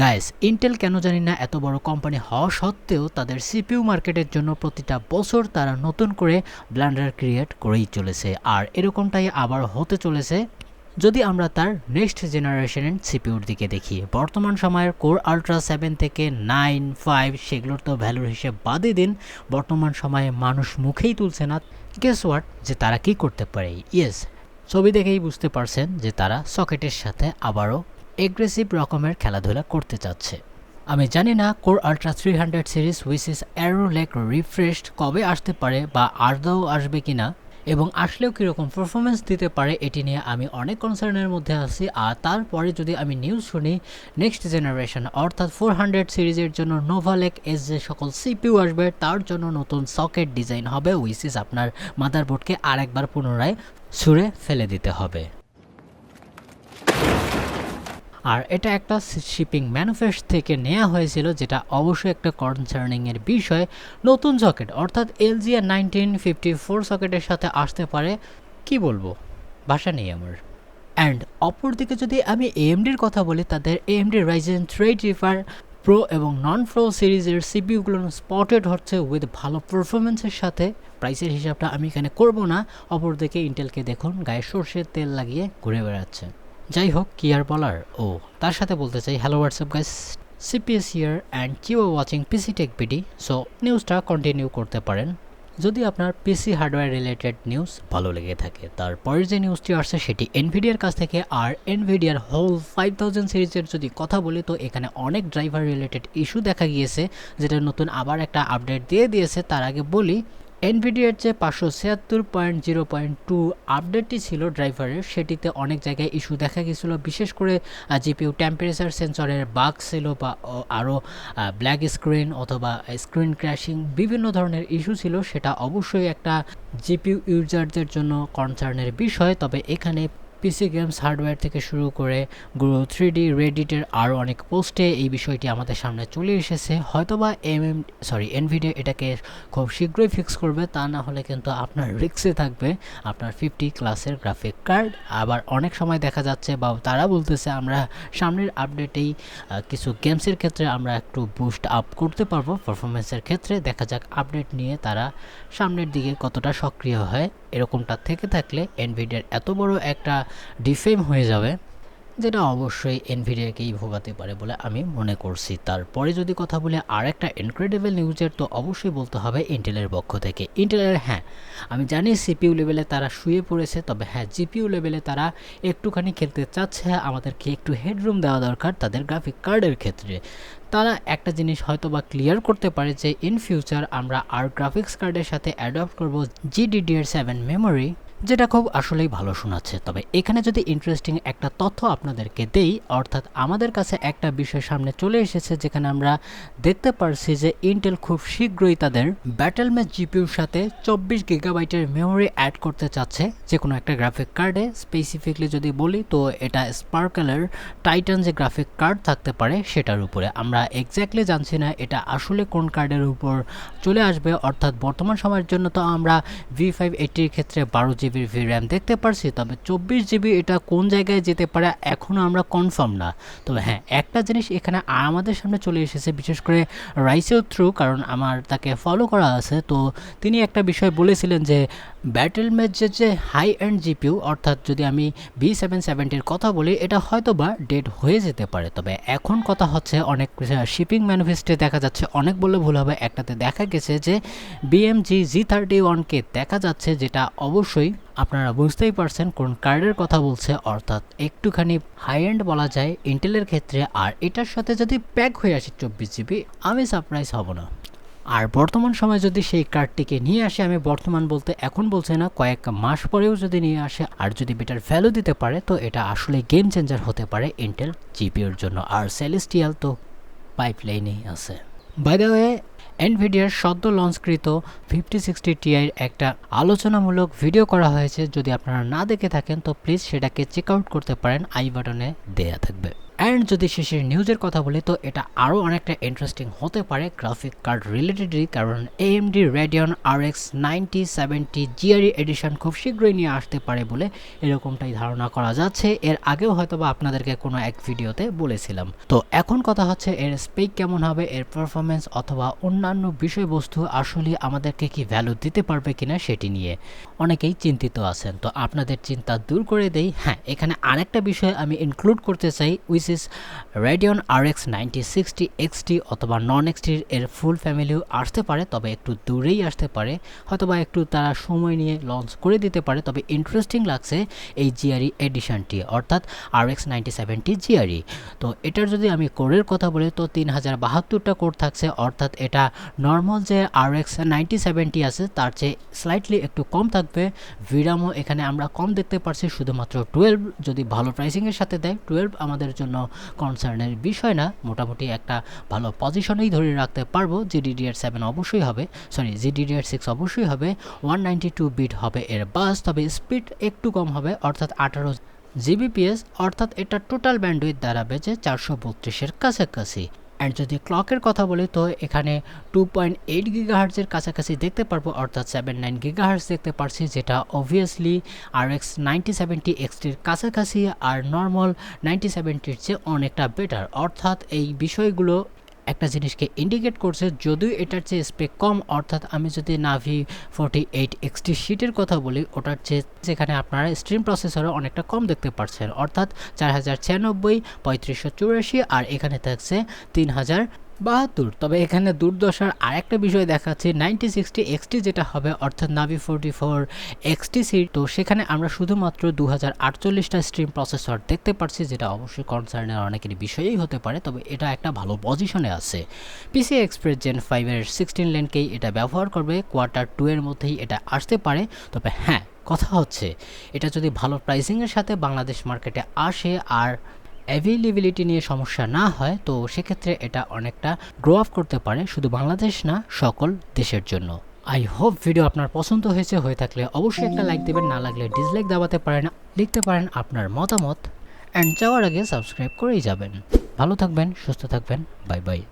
Guys Intel কেন জানি না এত বড় কোম্পানি হওয়া সত্ত্বেও তাদের সিপিইউ মার্কেটের জন্য প্রতিটা বছর তারা নতুন করে ব্ল্যান্ডার ক্রিয়েট করেই চলেছে। আর এরকমটাই আবার হতে চলেছে যদি আমরা তার নেক্সট জেনারেশনের সিপিউর দিকে দেখি। বর্তমান সময়ের কোর আলট্রা সেভেন থেকে নাইন ফাইভ সেগুলোর তো ভ্যালুর হিসেব বাদই দিন। বর্তমান সময়ে মানুষ মুখেই তুলছে না। গেস ওয়াট যে তারা কি করতে পারে? ইয়েস ছবি দেখেই বুঝতে পারছেন যে তারা সকেটের সাথে আবারও এগ্রেসিভ রকমের খেলাধুলা করতে চাচ্ছে। আমি জানি না core ultra three hundred series which is arrow lake refreshed কবে আসতে পারে বা আর্দাও আসবে কিনা এবং আসলেও কীরকম পারফরমেন্স দিতে পারে এটি নিয়ে আমি অনেক কনসার্নের মধ্যে আছি। আর তারপরে যদি আমি নিউজ শুনি নেক্সট জেনারেশন অর্থাৎ ফোর হান্ড্রেড সিরিজের জন্য নোভালেক এস যে সকল সিপিউ আসবে, তার জন্য নতুন সকেট ডিজাইন হবে উইচ ইস আপনার মাদারবোর্ডকে আরেকবার পুনরায় ছুঁড়ে ফেলে দিতে হবে। আর এটা একটা শিপিং ম্যানুফ্যাক্ট থেকে নেওয়া হয়েছিল, যেটা অবশ্যই একটা কনসার্নিংয়ের বিষয়। নতুন সকেট অর্থাৎ এলজি আর নাইনটিন ফিফটি ফোর সকেটের সাথে আসতে পারে, কি বলব? ভাষা নেই আমার। অ্যান্ড অপরদিকে যদি আমি এএমডির কথা বলি, তাদের AMD Ryzen three refer pro এবং নন প্রো সিরিজের সিপিউগুলো স্পটেড হচ্ছে উইথ ভালো পারফরমেন্সের সাথে। প্রাইসের হিসাবটা আমি এখানে করব না। অপরদিকে ইন্টেলকে দেখুন, গায়ে সর্ষের তেল লাগিয়ে ঘুরে বেড়াচ্ছে। যাই হোক কি আর বলার? ও, তার সাথে বলতে চাই hello what's up guys CPS year and Q watching PC tech BD so নিউজটা কন্টিনিউ করতে পারেন। যদি আপনার পিসি হার্ডওয়্যার রিলেটেড নিউজ ভালো লেগে থাকে তারপরের যে নিউজটি আসছে সেটি এনভিডিয়ার কাছ থেকে, আর এনভিডিয়ার হোল ফাইভ থাউজেন্ড সিরিজের যদি কথা বলি, তো এখানে অনেক ড্রাইভার রিলেটেড ইস্যু দেখা গিয়েছে, যেটা নতুন আবার একটা আপডেট দিয়ে দিয়েছে। তার আগে বলি এনভিডিয়ার যে পাঁচশো ছিয়াত্তর পয়েন্ট জিরো পয়েন্ট টু আপডেটটি ছিল ড্রাইভারের, সেটিতে অনেক জায়গায় ইস্যু দেখা গেছিল। বিশেষ করে জিপিউ টেম্পারেচার সেন্সরের বাগ ছিল বা আরও ব্ল্যাক স্ক্রিন অথবা স্ক্রিন ক্র্যাশিং বিভিন্ন ধরনের ইস্যু ছিল, সেটা অবশ্যই একটা জিপিউ ইউজারদের জন্য কনসার্নের বিষয়। তবে এখানে পিসি গেমস হার্ডওয়্যার থেকে শুরু করে গুরু থ্রি ডি রেডিটের আরও অনেক পোস্টে এই বিষয়টি আমাদের সামনে চলে এসেছে। হয়তোবা এম এম সরি এনভিডিও এটাকে খুব শীঘ্রই ফিক্স করবে, তা না হলে কিন্তু আপনার রিক্সে থাকবে আপনার ফিফটি ক্লাসের গ্রাফিক কার্ড আবার অনেক সময় দেখা যাচ্ছে বা তারা বলতেছে আমরা সামনের আপডেটেই কিছু গেমসের ক্ষেত্রে আমরা একটু বুস্ট আপ করতে পারব। পারফরমেন্সের ক্ষেত্রে দেখা যাক আপডেট নিয়ে তারা সামনের দিকে কতটা সক্রিয় হয়। এরকমটা থেকে থাকলে এনভিডিয়ার এত বড় একটা ডিফেম হয়ে যাবে। যেটা অবশ্যই এনভিডিয়াকেই ভোগাতে পারে বলে আমি মনে করছি। তারপরে যদি কথা বলে আর একটা ইনক্রেডিবল নিউজের তো অবশ্যই বলতে হবে ইন্টেলের পক্ষ থেকে। ইন্টেলের হ্যাঁ আমি জানি সিপিইউ লেভেলে তারা শুয়ে পড়েছে, তবে হ্যাঁ জিপিইউ লেভেলে তারা একটুখানি খেলতে চাচ্ছে, আমাদেরকে একটু হেডরুম দেওয়া দরকার তাদের গ্রাফিক কার্ডের ক্ষেত্রে। তারা একটা জিনিস হয়তো বা ক্লিয়ার করতে পারে যে ইন ফিউচার আমরা আর গ্রাফিক্স কার্ডের সাথে অ্যাডপ্ট করব জিডিডিআর সেভেন মেমোরি যেটা খুব আসলেই ভালো শোনাচ্ছে। তবে এখানে যদি ইন্টারেস্টিং একটা তথ্য আপনাদেরকে দেই, অর্থাৎ আমাদের কাছে একটা বিষয় সামনে চলে এসেছে, যেখানে আমরা দেখতে পারছি যে ইন্টেল খুব শীঘ্রই তাদের ব্যাটেল ম্যাচ জিপিউর সাথে চব্বিশ গিগাবাইটের মেমোরি অ্যাড করতে চাচ্ছে, যে কোনো একটা গ্রাফিক কার্ডে স্পেসিফিকলি যদি বলি, তো এটা স্পার্কেলের টাইটান যে গ্রাফিক কার্ড থাকতে পারে, সেটার উপরে। আমরা এক্স্যাক্টলি জানছি না এটা আসলে কোন কার্ডের উপর চলে আসবে, অর্থাৎ বর্তমান সময়ের জন্য তো আমরা ভি ফাইভ এইটির ক্ষেত্রে বারো জিবি জিবির ভি র্যাম দেখতে পারছি, তবে চব্বিশ জিবি এটা কোন জায়গায় যেতে পারে এখনও আমরা কনফার্ম না। তবে হ্যাঁ একটা জিনিস এখানে আমাদের সামনে চলে এসেছে, বিশেষ করে রাইসের থ্রু কারণ আমার তাকে ফলো করা আছে। তো তিনি একটা বিষয় বলেছিলেন যে ব্যাটেল ম্যাচের যে হাই অ্যান্ড জিপিউ অর্থাৎ যদি আমি বি সেভেন সেভেন্টির কথা বলি, এটা হয়তো বা ডেড হয়ে যেতে পারে। তবে এখন কথা হচ্ছে অনেক শিপিং ম্যানুফেস্টে দেখা যাচ্ছে, অনেক বললে ভুল হবে। একটাতে দেখা গেছে যে বিএমজি জি থার্টি ওয়ানকে দেখা যাচ্ছে, যেটা অবশ্যই আপনারা বুঝতেই পারছেন কোন কার্ডের কথা বলছে, অর্থাৎ একটুখানি হাই এন্ড বলা যায় ইন্টেলের ক্ষেত্রে, আর এটার সাথে যদি প্যাক হয়ে আসে চব্বিশ জিবি আমি সারপ্রাইজ হব না। আর বর্তমান সময় যদি সেই কার্ডটিকে নিয়ে আসে, আমি বর্তমান বলতে এখন বলছি না, কয়েক মাস পরেও যদি নিয়ে আসে, আর যদি বেটার ভ্যালু দিতে পারে, তো এটা আসলে গেম চেঞ্জার হতে পারে ইন্টেল জিপিওর জন্য। আর সেলেস্টিয়াল তো পাইপলাইনেই আছে। বাই দ্য ওয়ে এনভিডিয়ার সদ্য লঞ্চকৃত ফিফটি সিক্সটি টিআইয়ের একটা আলোচনামূলক ভিডিও করা হয়েছে। যদি আপনারা না দেখে থাকেন, তো প্লিজ সেটাকে চেক আউট করতে পারেন। আই বাটনে দেয়া থাকবে। অ্যান্ড যদি শেষের নিউজের কথা বলি, তো এটা আরও অনেকটা ইন্টারেস্টিং হতে পারে গ্রাফিক কার্ড রিলেটেডই কারণ AMD Radeon R X ninety seventy GRE edition খুব শীঘ্রই নিয়ে আসতে পারে বলে এরকমটাই ধারণা করা যাচ্ছে। এর আগেও হয়তো বা আপনাদেরকে কোনো এক ভিডিওতে বলেছিলাম। তো এখন কথা হচ্ছে এর স্পেক কেমন হবে, এর পারফরমেন্স অথবা অন্যান্য বিষয়বস্তু আসলে আমাদেরকে কি ভ্যালু দিতে পারবে কিনা সেটি নিয়ে অনেকেই চিন্তিত আছেন। তো আপনাদের চিন্তা দূর করে দেই। হ্যাঁ এখানে আরেকটা বিষয় আমি ইনক্লুড করতে চাই which is Radeon R X ninety sixty XT অথবা নন এক্সটির এর ফুল ফ্যামিলিও আসতে পারে, তবে একটু দূরেই আসতে পারে। হয়তোবা একটু তারা সময় নিয়ে লঞ্চ করে দিতে পারে, তবে ইন্টারেস্টিং লাগছে এই জিআরই এডিশনটি অর্থাৎ R X ninety seventy GRE তো এটার যদি আমি কোরের কথা বলি, তো তিন হাজার বাহাত্তরটা কোর থাকছে, অর্থাৎ এটা নর্মাল যে আর এক্স নাইনটি সেভেন্টি আছে, তার চেয়ে স্লাইটলি একটু কম থাকবে। ভিরামও এখানে আমরা কম দেখতে পারছি, শুধুমাত্র টুয়েলভ যদি ভালো প্রাইসিংয়ের সাথে দেয় টুয়েলভ আমাদের জন্য কনসার্নের বিষয় না। মোটামুটি একটা ভালো পজিশনেই ধরে রাখতে পারব। জিডিডিআর সেভেন অবশ্যই হবে। সরি জিডিডিআর সিক্স অবশ্যই হবে। ওয়ান নাইনটি টু বিট হবে এর বাস তবে স্পিড একটু কম হবে, অর্থাৎ আঠারো জিবিপিএস অর্থাৎ এটা টোটাল ব্যান্ডউইথ দাঁড়াবে যে চারশো বত্রিশের কাছাকাছি। অ্যান্ড যদি ক্লকের কথা বলি, তো এখানে টু পয়েন্ট এইট গিগাহার্জের কাছাকাছি দেখতে পারব, অর্থাৎ সেভেন নাইন গিগাহার্জ দেখতে পারছি, যেটা obviously R X ninety seventy এক্সটির কাছাকাছি, আর নর্মাল নাইনটি সেভেন্টির চেয়ে অনেকটা বেটার অর্থাৎ এই বিষয়গুলো একটা জিনিসকে ইন্ডিকেট করছে, যদিও এটার চেয়ে স্পেক কম, অর্থাৎ আমি যদি নাভি ফোর্টি এইট এক্সটি শিটের কথা বলি, ওটার চেয়ে যেখানে আপনারা স্ট্রিম প্রসেসরে অনেকটা কম দেখতে পাচ্ছেন অর্থাৎ চার হাজার ছিয়ানব্বই, পঁয়ত্রিশশো চুরাশি, আর এখানে থাকছে তিন হাজার বাহাত্তর। তবে এখানে দুর্দশার আরেকটা বিষয় দেখাচ্ছে নাইনটি সিক্সটি এক্সটি যেটা হবে, অর্থাৎ নাভি ফোরটি ফোর এক্সটি সিট তো সেখানে আমরা শুধুমাত্র দু হাজার আটচল্লিশটা স্ট্রিম প্রসেসর দেখতে পাচ্ছি, যেটা অবশ্যই কনসার্নের অনেকেরই বিষয়েই হতে পারে, তবে এটা একটা ভালো পজিশনে আছে। পিসি এক্সপ্রেস জেন ফাইভের সিক্সটিন লেনকেই এটা ব্যবহার করবে কোয়ার্টার টু এর মধ্যেই এটা আসতে পারে। তবে হ্যাঁ কথা হচ্ছে, এটা যদি ভালো প্রাইসিংয়ের সাথে বাংলাদেশ মার্কেটে আসে, আর অ্যাভেলেবিলিটি নিয়ে সমস্যা না হয়, তো সেক্ষেত্রে এটা অনেকটা গ্রো আপ করতে পারে শুধু বাংলাদেশ না, সকল দেশের জন্য। আই হোপ ভিডিও আপনার পছন্দ হয়েছে, হয়ে থাকলে অবশ্যই একটা লাইক দেবেন, না লাগলে ডিসলাইক দাবাতে পারেন, লিখতে পারেন আপনার মতামত অ্যান্ড যাওয়ার আগে সাবস্ক্রাইব করেই যাবেন। ভালো থাকবেন, সুস্থ থাকবেন বাই বাই